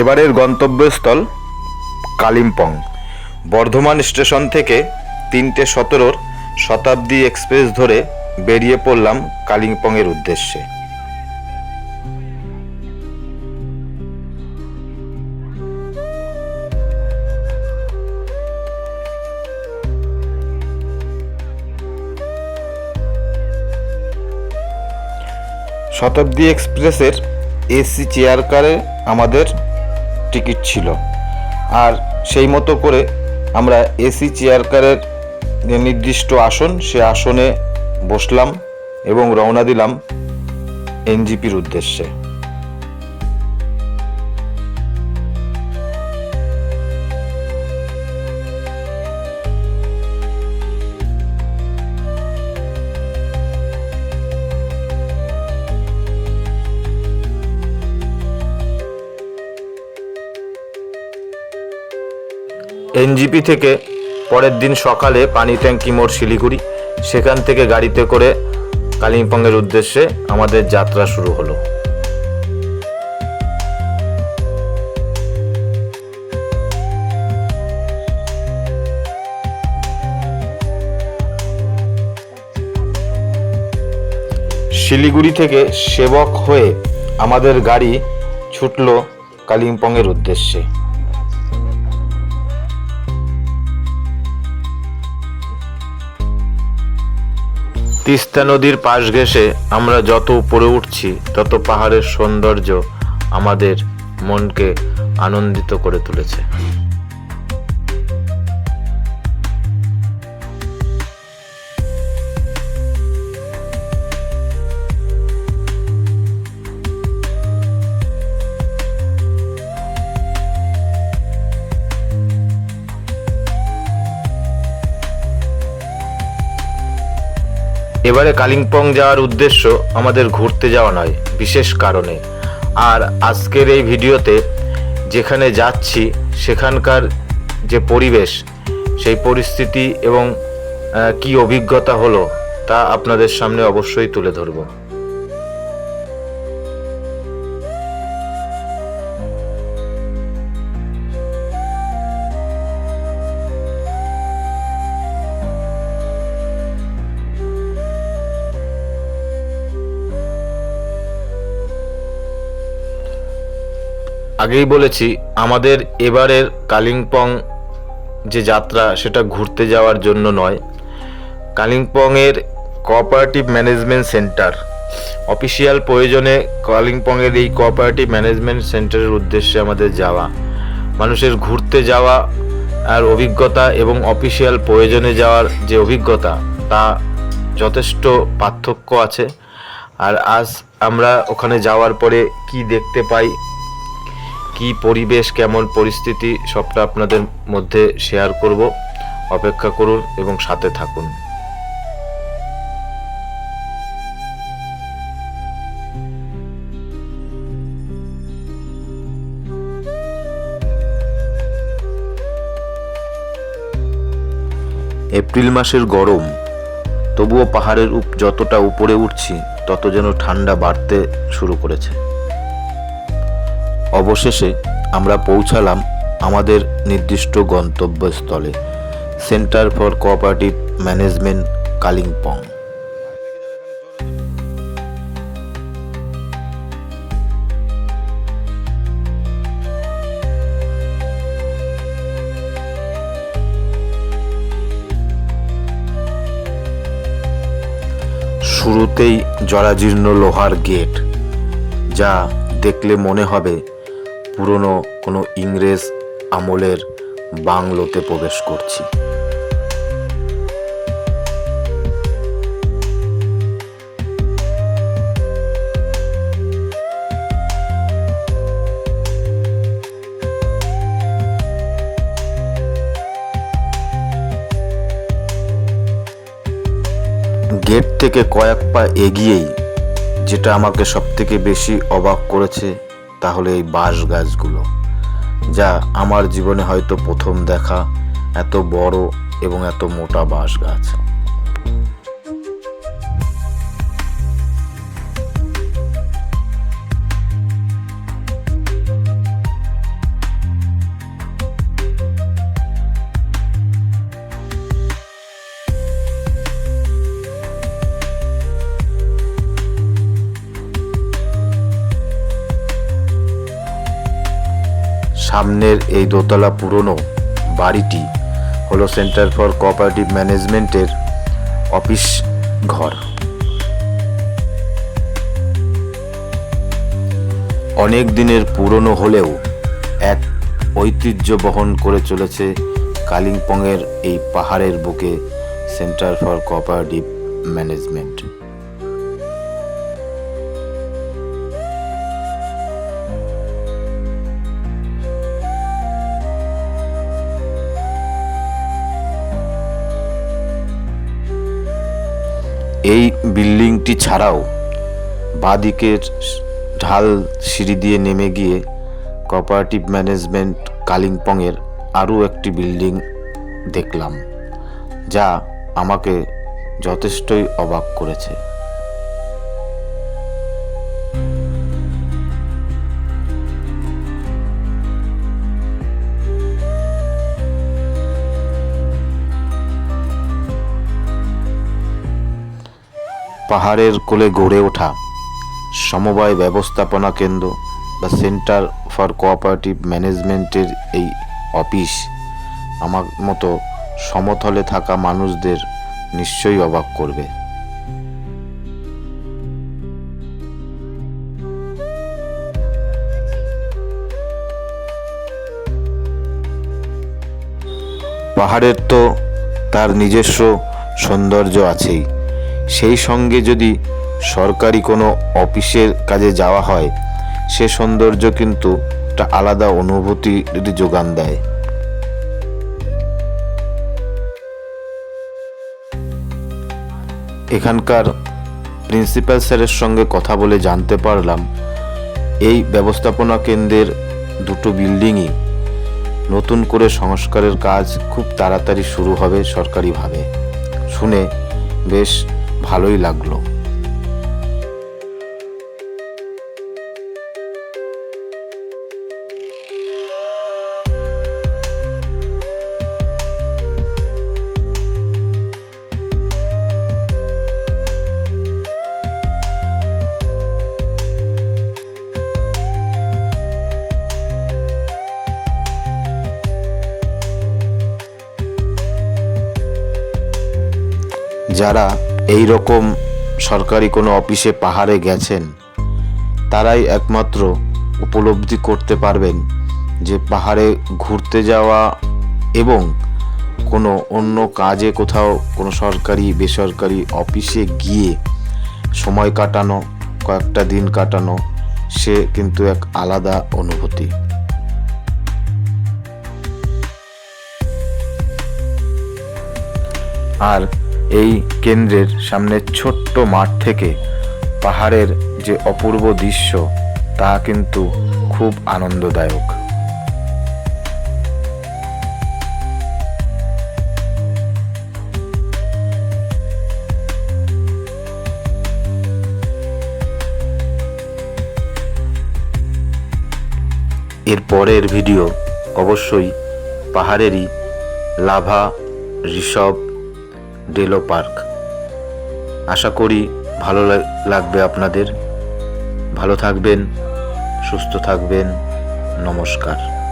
এবারের গন্তব্যস্থল কালিম্পং। বর্ধমান স্টেশন থেকে তিনটে সতেরোর শতাব্দী এক্সপ্রেস ধরে বেরিয়ে পড়লাম কালিম্পংয়ের উদ্দেশ্যে। শতাব্দী এক্সপ্রেসের এসি চেয়ার কারে আমাদের টিকিট ছিল। আর সেই মতো করে আমরা এসি চেয়ার কারের নির্দিষ্ট আসন, সে আসনে বসলাম এবং রওনা দিলাম এনজিপির উদ্দেশ্যে। এনজিপি থেকে পরের দিন সকালে পানি ট্যাঙ্কি মোড় শিলিগুড়ি। সেখান থেকে গাড়িতে করে কালিম্পংয়ের উদ্দেশ্যে আমাদের যাত্রা শুরু হলো। শিলিগুড়ি থেকে সেবক হয়ে আমাদের গাড়ি ছুটলো কালিম্পংয়ের উদ্দেশ্যে। তিস্তা নদীর পাশ ঘেঁষে আমরা যত উপরে উঠছি, তত পাহাড়ের সৌন্দর্য আমাদের মনকে আনন্দিত করে তুলেছে। এবারে কালিম্পং যাওয়ার উদ্দেশ্য আমাদের ঘুরতে যাওয়া নয়, বিশেষ কারণে। আর আজকের এই ভিডিওতে যেখানে যাচ্ছি, সেখানকার যে পরিবেশ, সেই পরিস্থিতি এবং কি অভিজ্ঞতা হলো তা আপনাদের সামনে অবশ্যই তুলে ধরবো। আগেই বলেছি, আমাদের এবারের কালিম্পং যে যাত্রা, সেটা ঘুরতে যাওয়ার জন্য নয়। কালিম্পংয়ের কোঅপারেটিভ ম্যানেজমেন্ট সেন্টার অফিসিয়াল প্রয়োজনে কালিম্পংয়ের এই কোঅপারেটিভ ম্যানেজমেন্ট সেন্টারের উদ্দেশ্যে আমাদের যাওয়া। মানুষের ঘুরতে যাওয়া আর অভিজ্ঞতা এবং অফিসিয়াল প্রয়োজনে যাওয়ার যে অভিজ্ঞতা, তা যথেষ্ট পার্থক্য আছে। আর আজ আমরা ওখানে যাওয়ার পরে কি দেখতে পাই কি পরিবেশ, কেমন পরিস্থিতি, সবটা আপনাদের মধ্যে শেয়ার করব। অপেক্ষা করুন এবং সাথে থাকুন। এপ্রিল মাসের গরম। তবুও পাহাড়ের যতটা উপরে উঠছি, তত যেন ঠান্ডা বাড়তে শুরু করেছে। অবশেষে আমরা পৌঁছালাম আমাদের নির্দিষ্ট গন্তব্যস্থলে, centre for cooperative management, Kalimpong. শুরুতেই জরাজীর্ণ লোহার গেট, যা দেখলে মনে হবে পুরনো কোনো ইংরেজ আমলের বাংলোতে প্রবেশ করছি। গেট থেকে কয়েক পা এগিয়েই, যেটা আমাকে সবথেকে বেশি অবাক করেছে তাহলে এই বাঁশ গাছগুলো, যা আমার জীবনে হয়তো প্রথম দেখা, এত বড় এবং এত মোটা বাঁশ গাছ। সামনের এই দোতলা পুরনো বাড়িটি হলো সেন্টার ফর কোঅপারেটিভ ম্যানেজমেন্টের অফিস ঘর। অনেক দিনের পুরনো হলেও এক ঐতিহ্য বহন করে চলেছে কালিম্পংয়ের এই পাহাড়ের বুকে সেন্টার ফর কোঅপারেটিভ ম্যানেজমেন্ট। এই বিল্ডিংটি ছাড়াও বাঁদিকের ঢাল সিঁড়ি দিয়ে নেমে গিয়ে কোঅপারেটিভ ম্যানেজমেন্ট কালিম্পংয়ের আরও একটি বিল্ডিং দেখলাম, যা আমাকে যথেষ্টই অবাক করেছে। পাহাড়ের কোলে গড়ে ওঠা সমবায় ব্যবস্থাপনা কেন্দ্র বা সেন্টার ফর কোঅপারেটিভ ম্যানেজমেন্টের এই অফিস। আমার মতো সমতলে থাকা মানুষদের নিশ্চয়ই অবাক করবে। পাহাড়ের তো তার নিজস্ব সৌন্দর্য আছেই। সেই সঙ্গে যদি সরকারি কোনো অফিসের কাজে যাওয়া হয়, সে সৌন্দর্য কিন্তু একটা আলাদা অনুভূতি যোগান দেয়। এখানকার প্রিন্সিপাল স্যারের সঙ্গে কথা বলে জানতে পারলাম, এই ব্যবস্থাপনা কেন্দ্রের দুটো বিল্ডিংই নতুন করে সংস্কারের কাজ খুব তাড়াতাড়ি শুরু হবে সরকারিভাবে। শুনে বেশ ভালোই লাগল। যারা এই রকম সরকারি কোনো অফিসে পাহাড়ে গেছেন, তারাই একমাত্র উপলব্ধি করতে পারবেন যে পাহাড়ে ঘুরতে যাওয়া এবং কোনো অন্য কাজে কোথাও কোনো সরকারি, বেসরকারি অফিসে গিয়ে সময় কাটানো, কয়েকটা দিন কাটানো, সে কিন্তু এক আলাদা অনুভূতি। আর এই কেন্দ্রের সামনে ছোট্ট মাঠ থেকে পাহাড়ের যে অপূর্ব দৃশ্য, তা কিন্তু খুব আনন্দদায়ক। এর পরের ভিডিও অবশ্যই পাহাড়েরই লাভা, ঋষভ ডেলো পার্ক। আশা করি ভালো লাগ- লাগবে আপনাদের। ভালো থাকবেন সুস্থ থাকবেন। নমস্কার।